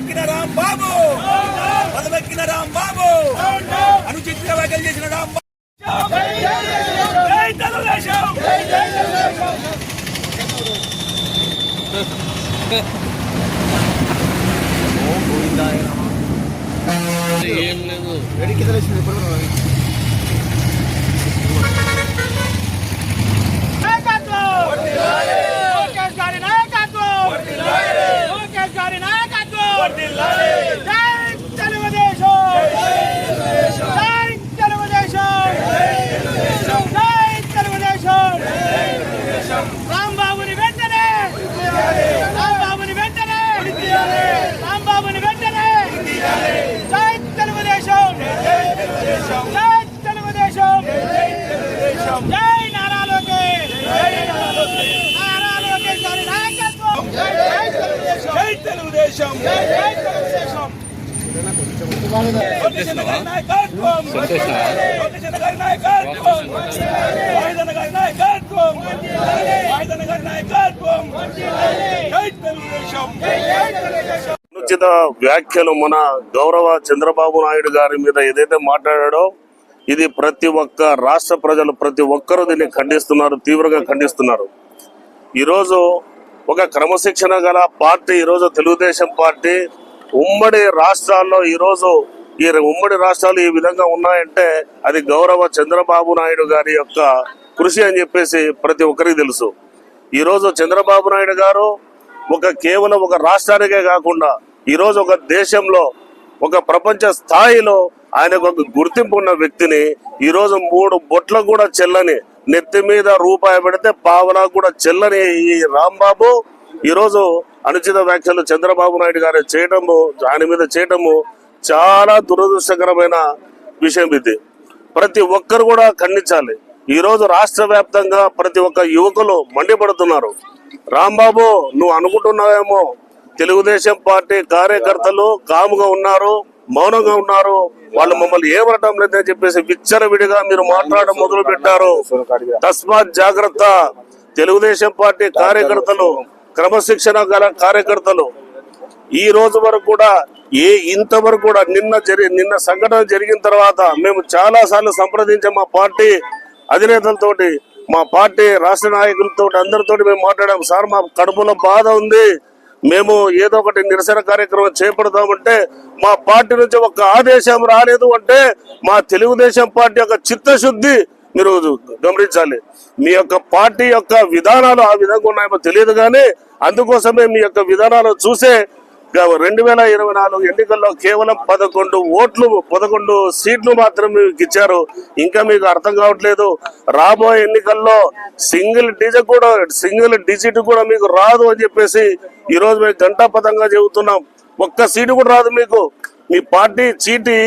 పదవెక్కిన రాంబాబు! పదవెక్కిన రాంబాబు! అనుచిత వ్యాఖ్యలు చేసిన రాంబాబు! ఏం లేదు. ఎడికి తెలిసింది ఇప్పుడు తెలుగుదేశం. అనుచిత వ్యాఖ్యలు మన గౌరవ చంద్రబాబు నాయుడు గారి మీద ఏదైతే మాట్లాడాడో ఇది ప్రతి ఒక్క రాష్ట్ర ప్రజలు ప్రతి ఒక్కరూ దీన్ని ఖండిస్తున్నారు తీవ్రంగా ఖండిస్తున్నారు. ఈరోజు ఒక క్రమశిక్షణ గల పార్టీ ఈరోజు తెలుగుదేశం పార్టీ. ఉమ్మడి రాష్ట్రాల్లో ఈరోజు ఈ ఉమ్మడి రాష్ట్రాలు ఈ విధంగా ఉన్నాయంటే అది గౌరవ చంద్రబాబు నాయుడు గారి యొక్క కృషి అని చెప్పేసి ప్రతి ఒక్కరికి తెలుసు. ఈరోజు చంద్రబాబు నాయుడు గారు ఒక కేవలం ఒక రాష్ట్రానికే కాకుండా ఈరోజు ఒక దేశంలో ఒక ప్రపంచ స్థాయిలో ఆయనకు ఒక గుర్తింపు ఉన్న వ్యక్తిని ఈరోజు మూడు బొట్ల కూడా చెల్లని నెత్తి మీద రూపాయి పెడితే పావన కూడా చెల్లని ఈ రాంబాబు. ఈరోజు అనుచిత వ్యాఖ్యలు చంద్రబాబు నాయుడు గారు చేయటము ఆయన మీద చేయటము చాలా దురదృష్టకరమైన విషయం ఇది. ప్రతి ఒక్కరు కూడా ఖండించాలి. ఈరోజు రాష్ట్ర వ్యాప్తంగా ప్రతి ఒక్క యువకులు మండిపడుతున్నారు. రాంబాబు నువ్వు అనుకుంటున్నావేమో తెలుగుదేశం పార్టీ కార్యకర్తలు కాముగా ఉన్నారు మౌనంగా ఉన్నారు వాళ్ళు మమ్మల్ని ఏమనటం లేదని చెప్పేసి విచ్చలవిడిగా మీరు మాట్లాడడం మొదలు పెట్టారు తస్మాత్ జాగ్రత్త. తెలుగుదేశం పార్టీ కార్యకర్తలు క్రమశిక్షణ గల కార్యకర్తలు ఈ రోజు వరకు కూడా ఏ ఇంతవరకు కూడా నిన్న జరి నిన్న సంఘటన జరిగిన తర్వాత మేము చాలా సార్లు సంప్రదించాం మా పార్టీ అధినేతలతోటి మా పార్టీ రాష్ట్ర నాయకులతో అందరితో మేము మాట్లాడాం. సార్ మా కడుపులో బాధ ఉంది. మేము ఏదో ఒకటి నిరసన కార్యక్రమం చేపడతామంటే మా పార్టీ నుంచి ఒక ఆదేశం రాలేదు అంటే మా తెలుగుదేశం పార్టీ యొక్క చిత్తశుద్ధి మీరు గమనించాలి. మీ యొక్క పార్టీ యొక్క విధానాలు ఆ విధంగా ఉన్నాయో తెలియదు కానీ అందుకోసమే మీ యొక్క విధానాలు చూసే రెండు వేల ఇరవై నాలుగు ఎన్నికల్లో కేవలం పదకొండు ఓట్లు పదకొండు సీట్లు మాత్రం మీకు ఇచ్చారు. ఇంకా మీకు అర్థం కావట్లేదు. రాబోయే ఎన్నికల్లో సింగిల్ డిజిట్ కూడా సింగిల్ డిజిట్ కూడా మీకు రాదు అని చెప్పేసి ఈరోజు మేము గంటాపథంగా చెబుతున్నాం. ఒక్క సీటు కూడా రాదు మీకు. మీ పార్టీ చీటి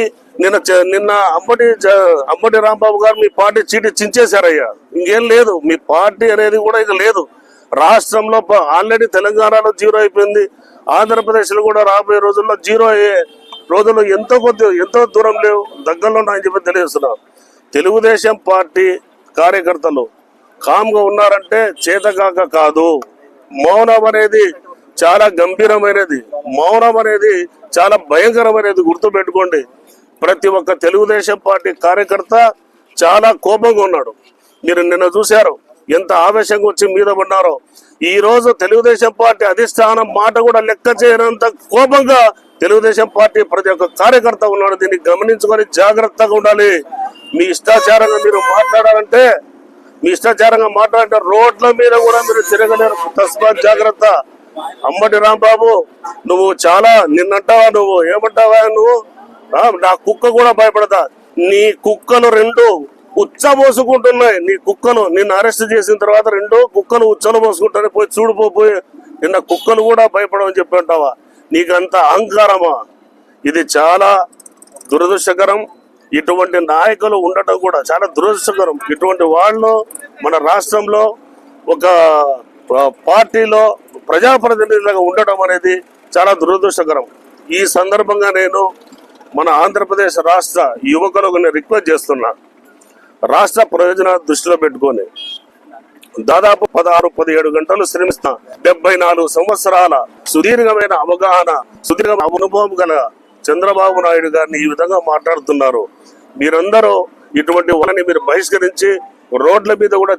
నిన్న నిన్న అంబటి అంబటి రాంబాబు గారు మీ పార్టీ చీటి చించేశారయ్యా. ఇంకేం లేదు. మీ పార్టీ అనేది కూడా ఇక లేదు. రాష్ట్రంలో ఆల్రెడీ తెలంగాణలో జీరో అయిపోయింది. ఆంధ్రప్రదేశ్లో కూడా రాబోయే రోజుల్లో జీరో అయ్యే రోజులు ఎంతో కొద్ది ఎంతో దూరం లేవు. దగ్గరలో ఉన్నాయని చెప్పి తెలియజేస్తున్నారు తెలుగుదేశం పార్టీ కార్యకర్తలు కామ్గా ఉన్నారంటే చేతకాక కాదు. మౌనం అనేది చాలా గంభీరమైనది. మౌనం అనేది చాలా భయంకరమైనది. గుర్తుపెట్టుకోండి. ప్రతి ఒక్క తెలుగుదేశం పార్టీ కార్యకర్త చాలా కోపంగా ఉన్నాడు. మీరు నిన్న చూశారు. ఎంత ఆవేశంగా వచ్చి మీద పడ్డారో. ఈ రోజు తెలుగుదేశం పార్టీ అధిష్టానం మాట కూడా లెక్క చేయనంత కోపంగా తెలుగుదేశం పార్టీ ప్రతి ఒక్క కార్యకర్త ఉన్నాడు. దీన్ని గమనించుకొని జాగ్రత్తగా ఉండాలి. మీ ఇష్టాచారంగా మీరు మాట్లాడాలంటే మీ ఇష్టాచారంగా మాట్లాడాలంటే రోడ్ల మీద కూడా మీరు తిరగలేరు. తస్మాత్ జాగ్రత్త. అమ్మటి రాంబాబు నువ్వు చాలా నిన్నంటావా నువ్వు? ఏమంటావా నువ్వు? నా కుక్క కూడా భయపడతా. నీ కుక్కలు రెండు ఉచ్చబోసుకుంటున్నాయి. నీ కుక్కను నిన్ను అరెస్ట్ చేసిన తర్వాత రెండు కుక్కను ఉచ్చలు పోసుకుంటాయి పోయి చూడిపోయి పోయి. నిన్న కుక్కను కూడా భయపడమని చెప్పి అంటావా? నీకంత అహంకారమా? ఇది చాలా దురదృష్టకరం. ఇటువంటి నాయకులు ఉండటం కూడా చాలా దురదృష్టకరం. ఇటువంటి వాళ్ళు మన రాష్ట్రంలో ఒక ప- పార్టీలో ప్రజాప్రతినిధులుగా ఉండటం అనేది చాలా దురదృష్టకరం. ఈ సందర్భంగా నేను మన ఆంధ్రప్రదేశ్ రాష్ట్ర యువకులకు నేను రిక్వెస్ట్ చేస్తున్నా. రాష్ట్ర ప్రయోజనాలు దృష్టిలో పెట్టుకొని దాదాపు పదహారు పదిహేడు గంటలు శ్రమిస్తున్న డెబ్బై నాలుగు సంవత్సరాల సుదీర్ఘమైన అవగాహన సుదీర్ఘ అనుభవం గల చంద్రబాబు నాయుడు గారిని ఈ విధంగా మాట్లాడుతున్నారు. మీరందరూ ఇటువంటి వాళ్ళని మీరు బహిష్కరించి రోడ్ల మీద కూడా